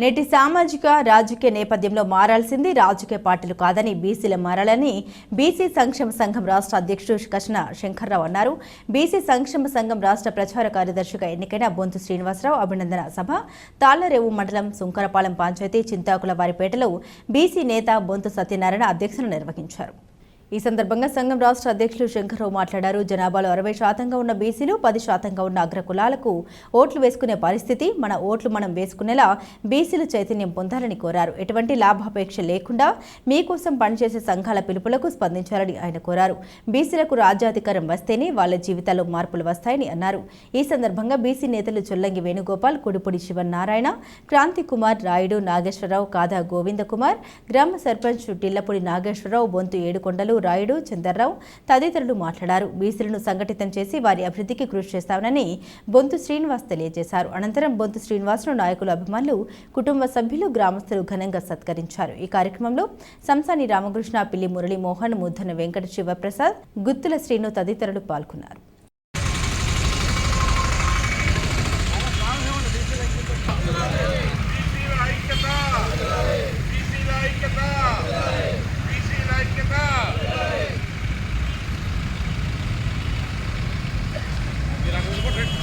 నేటి సామాజిక రాజకీయ నేపథ్యంలో మారాల్సింది రాజకీయ పార్టీలు కాదని బీసీలు మారాలని బీసీ సంక్షేమ సంఘం రాష్ట్ర అధ్యక్షుడు కృష్ణ శంకర్రావు అన్నారు. బీసీ సంక్షేమ సంఘం రాష్ట్ర ప్రచార కార్యదర్శిగా ఎన్నికైన బొంతు శ్రీనివాసరావు అభినందన సభ తాళ్ళరేవు మండలం సుంకరపాలెం పంచాయతీ చింతాకుల వారిపేటలో బీసీ నేత బొంతు సత్యనారాయణ అధ్యక్షులు నిర్వహించారు. ఈ సందర్భంగా సంఘం రాష్ట్ర అధ్యక్షులు శంకర్రావు మాట్లాడారు. జనాభాలో అరవై శాతంగా ఉన్న బీసీలు పది శాతంగా ఉన్న అగ్ర కులాలకు ఓట్లు వేసుకునే పరిస్థితి మన ఓట్లు మనం వేసుకునేలా బీసీలు చైతన్యం పొందాలని కోరారు. ఎటువంటి లాభాపేక్ష లేకుండా మీకోసం పనిచేసే సంఘాల పిలుపులకు స్పందించాలని ఆయన కోరారు. బీసీలకు రాజ్యాధికారం వస్తేనే వాళ్ళ జీవితాల్లో మార్పులు వస్తాయని అన్నారు. ఈ సందర్భంగా బీసీ నేతలు చొల్లంగి వేణుగోపాల్ కుడిపూడి శివనారాయణ క్రాంతి కుమార్ రాయుడు నాగేశ్వరరావు కాదా గోవింద కుమార్ గ్రామ సర్పంచ్ టిల్లపూడి నాగేశ్వరరావు బొంతు ఏడుకొండలు రాయుడు చందర్రావు తదితరులు మాట్లాడారు. బీసీలను సంఘటితం చేసి వారి అభివృద్ధికి కృషి చేస్తామని బొంతు శ్రీనివాస్ తెలియజేశారు. అనంతరం బొంతు శ్రీనివాస్ను నాయకులు అభిమానులు కుటుంబ సభ్యులు గ్రామస్తులు ఘనంగా సత్కరించారు. ఈ కార్యక్రమంలో సంసాని రామకృష్ణ పిల్లి మురళి మోహన్ ముద్దన వెంకట శివప్రసాద్ గుత్తుల శ్రీను తదితరులు పాల్గొన్నారు బీసీల ఐక్యత బీసీల ఐక్యత బీసీల ఐక్యత మీరు అక్కడ కూర్చోండి.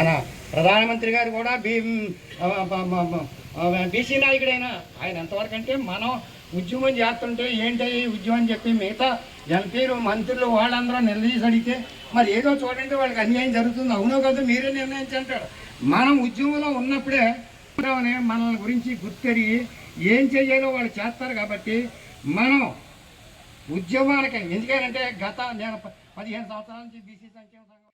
మన ప్రధానమంత్రి గారు కూడా బీ బీసీ నాయకుడైన ఆయన ఎంతవరకు అంటే మనం ఉద్యమం చేస్తుంటే ఏంటి ఉద్యమం అని చెప్పి మిగతా ఎంపీలు మంత్రులు వాళ్ళందరూ నిలదీసి అడిగితే మరి ఏదో చూడండి వాళ్ళకి అన్యాయం జరుగుతుంది. అవునో కదా మీరే నిర్ణయించంటారు. మనం ఉద్యమంలో ఉన్నప్పుడే మనల్ని గురించి గుర్తెరిగి ఏం చేయాలో వాళ్ళు చేస్తారు కాబట్టి మనం ఉద్యమానికి ఎందుకంటే గత నేను పదిహేను సంవత్సరాల నుంచి బీసీ సంక్షేమ సంఘం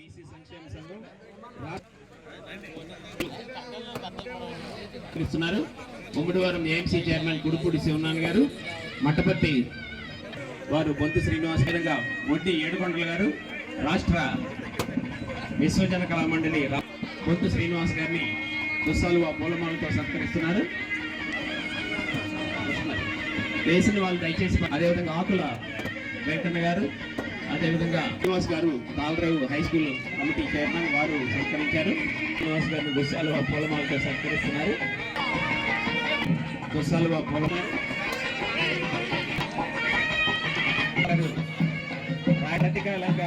బీసీ సంక్షేమ సంఘం. ఇస్తున్నారు ఉమ్మడివారం ఏఎంసీ చైర్మన్ కుడుపూడి శివనారాయణ గారు మట్టపర్తి వారు బొంతు శ్రీనివాస్ గారుగా వడ్డీ ఏడుకొండల గారు రాష్ట్ర విశ్వజన కళా మండలి బొంతు శ్రీనివాస్ గారిని దుస్సాలు పూలమాలతో సత్కరిస్తున్నారు. వేసిన వాళ్ళు దయచేసి అదేవిధంగా ఆకుల వెంకన్న గారు అదేవిధంగా Srinivas garu Balarao high school committee chairman వారు సత్కరించారు. శ్రీనివాస్ గారిని దుస్సాలువ పూలమాలతో సత్కరిస్తున్నారు. దుస్సాలువ పూలమాల.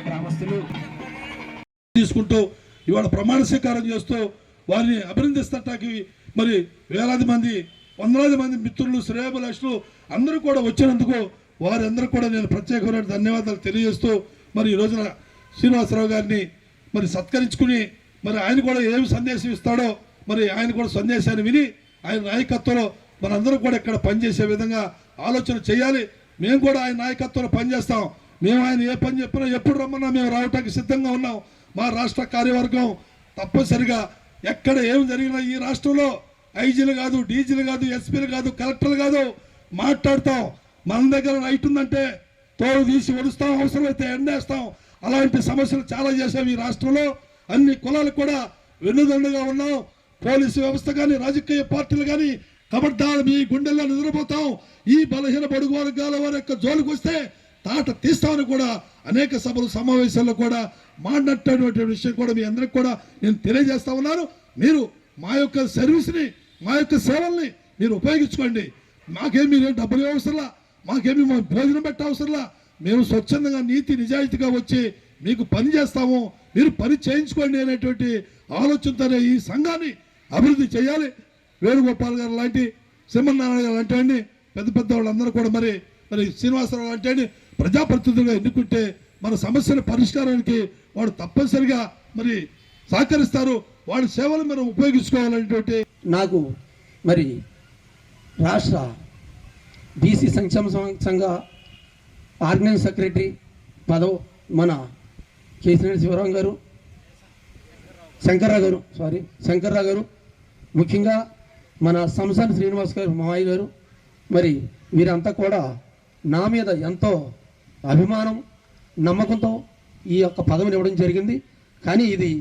గ్రామస్తులు తీసుకుంటూ ఇవాళ ప్రమాణ స్వీకారం చేస్తూ వారిని అభినందిస్తటానికి మరి వేలాది మంది వందలాది మంది మిత్రులు శ్రేయభిలాషులు అందరూ కూడా వచ్చినందుకు వారందరూ కూడా నేను ప్రత్యేకమైన ధన్యవాదాలు తెలియజేస్తూ మరి ఈ రోజున శ్రీనివాసరావు గారిని మరి సత్కరించుకుని మరి ఆయన కూడా ఏమి సందేశం ఇస్తాడో మరి ఆయన కూడా సందేశాన్ని విని ఆయన నాయకత్వంలో మనందరం కూడా ఇక్కడ పనిచేసే విధంగా ఆలోచన చేయాలి. మేము కూడా ఆయన నాయకత్వంలో పనిచేస్తాం. మేము ఆయన ఏ పని చెప్పినా ఎప్పుడు రమ్మన్నా మేము రావడానికి సిద్ధంగా ఉన్నాం. మా రాష్ట్ర కార్యవర్గం తప్పనిసరిగా ఎక్కడ ఏం జరిగినా ఈ రాష్ట్రంలో ఐజీలు కాదు డీజీలు కాదు ఎస్పీలు కాదు కలెక్టర్లు కాదు మాట్లాడతాం. మన దగ్గర రైట్ ఉందంటే తోడు తీసి ఒడుస్తాం అవసరమైతే ఎండేస్తాం. అలాంటి సమస్యలు చాలా చేసాం ఈ రాష్ట్రంలో. అన్ని కులాలు కూడా వెన్నుదండుగా ఉన్నాం. పోలీసు వ్యవస్థ కానీ రాజకీయ పార్టీలు కానీ కబడ్డాలు మీ గుండెల్లో నిద్రపోతాం. ఈ బలహీన బడుగు వర్గాల వారి యొక్క జోలికి వస్తే తాట తీస్తామని కూడా అనేక సభలు సమావేశాల్లో కూడా మాట్లాడినటువంటి విషయం కూడా మీ అందరికి కూడా నేను తెలియజేస్తా ఉన్నాను. మీరు మా యొక్క సర్వీస్ని మా యొక్క సేవల్ని మీరు ఉపయోగించుకోండి. మాకేం మీరు డబ్బులు అవసరంలా మాకేమి మా భోజనం పెట్ట అవసరంలా మేము స్వచ్ఛందంగా నీతి నిజాయితీగా వచ్చి మీకు పని చేస్తాము. మీరు పని చేయించుకోండి అనేటువంటి ఆలోచనతోనే ఈ సంఘాన్ని అభివృద్ధి చేయాలి. వేణుగోపాల్ గారు లాంటి సింహనారాయణ గారు లాంటి వాడిని పెద్ద పెద్ద వాళ్ళందరూ కూడా మరి మరి శ్రీనివాసరావు లాంటి వాడిని ప్రజాప్రతినిధులుగా ఎన్నుకుంటే మన సమస్యల పరిష్కారానికి వాడు తప్పనిసరిగా మరి సహకరిస్తారు. వాడి సేవలు మనం ఉపయోగించుకోవాలనేటువంటి నాకు మరి రాష్ట్ర బీసీ సంక్షేమ సంఘ ఆర్గనైజ్ సెక్రటరీ పదవ్ మన కేసినేని శివరాం గారు శంకర్రావు గారు సారీ శంకర్రావు గారు ముఖ్యంగా మన సంసాన్ శ్రీనివాస్ గారు మామయ్య గారు మరి వీరంతా కూడా నా మీద ఎంతో అభిమానం నమ్మకంతో ఈ యొక్క పదవిని ఇవ్వడం జరిగింది. కానీ ఇది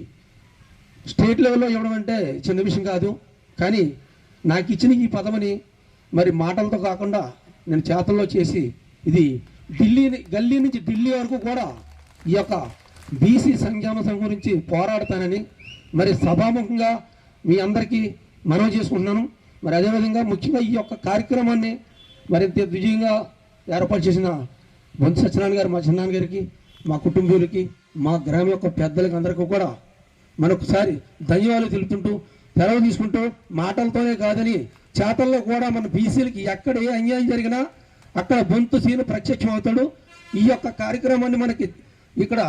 స్టేట్ లెవెల్లో ఇవ్వడం అంటే చిన్న విషయం కాదు. కానీ నాకు ఇచ్చిన ఈ పదవిని మరి మాటలతో కాకుండా నేను చేతల్లో చేసి ఇది ఢిల్లీ గల్లీ నుంచి ఢిల్లీ వరకు కూడా ఈ యొక్క బీసీ సంక్షేమ సంఘం గురించి పోరాడతానని మరి సభాముఖంగా మీ అందరికీ మనవి చేసుకుంటున్నాను. మరి అదేవిధంగా ముఖ్యంగా ఈ యొక్క కార్యక్రమాన్ని మరింత విజయంగా ఏర్పాటు చేసిన బొంత సత్యనారాయణ గారు మా చిన్నాన్న గారికి మా కుటుంబీయులకి మా గ్రామం యొక్క పెద్దలకి అందరికీ కూడా మరొకసారి ధన్యవాదాలు తెలుపుతుంటూ సెలవు తీసుకుంటూ మాటలతోనే కాదని చేతల్లో కూడా మన బీసీలకి ఎక్కడ ఏ అన్యాయం జరిగినా అక్కడ బొంతు సీను ప్రత్యక్షం అవుతాడు ఈ యొక్క కార్యక్రమాన్ని మనకి ఇక్కడ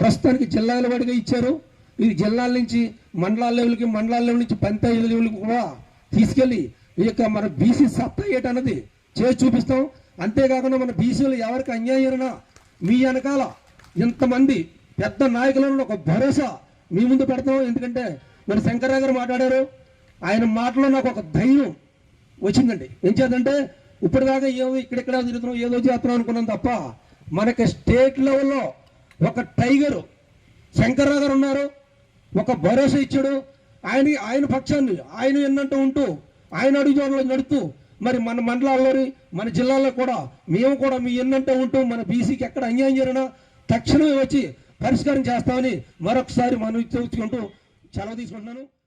ప్రస్తుతానికి జిల్లాల వాడిగా ఇచ్చారు. ఇది జిల్లాల నుంచి మండలాల లెవెల్కి మండలాల లెవెల్ నుంచి పంచాయతీ లెవెల్కి కూడా తీసుకెళ్ళి ఈ యొక్క మన బీసీ సత్తా ఏంటన్నది చేసి చూపిస్తాం. అంతేకాకుండా మన బీసీలు ఎవరికి అన్యాయం జరిగినా మీ వెనకాల ఇంతమంది పెద్ద నాయకులను ఒక భరోసా మీ ముందు పెడతాం. ఎందుకంటే మన శంకర్రావు గారు మాట్లాడారు ఆయన మాటలో నాకు ఒక ధైర్యం వచ్చిందండి. ఏం చేద్దంటే ఇప్పటిదాకా ఏమో ఇక్కడెక్కడ తిరుగుతున్నాం ఏదో చేస్తున్నాం అనుకున్నాం తప్ప మనకి స్టేట్ లెవెల్లో ఒక టైగర్ శంకర్రావు గారు ఉన్నారు ఒక భరోసా ఇచ్చాడు. ఆయన ఆయన పక్షాన్ని ఆయన ఎన్నంటూ ఉంటూ ఆయన అడుగుజోడలో నడుతూ మరి మన మండలాల్లోని మన జిల్లాల్లో కూడా మేము కూడా మీ ఎన్నంటూ ఉంటూ మన బీసీకి ఎక్కడ అన్యాయం జరిగినా తక్షణమే వచ్చి పరిష్కారం చేస్తామని మరొకసారి మనం చూసుకుంటూ సెలవు తీసుకుంటున్నాను.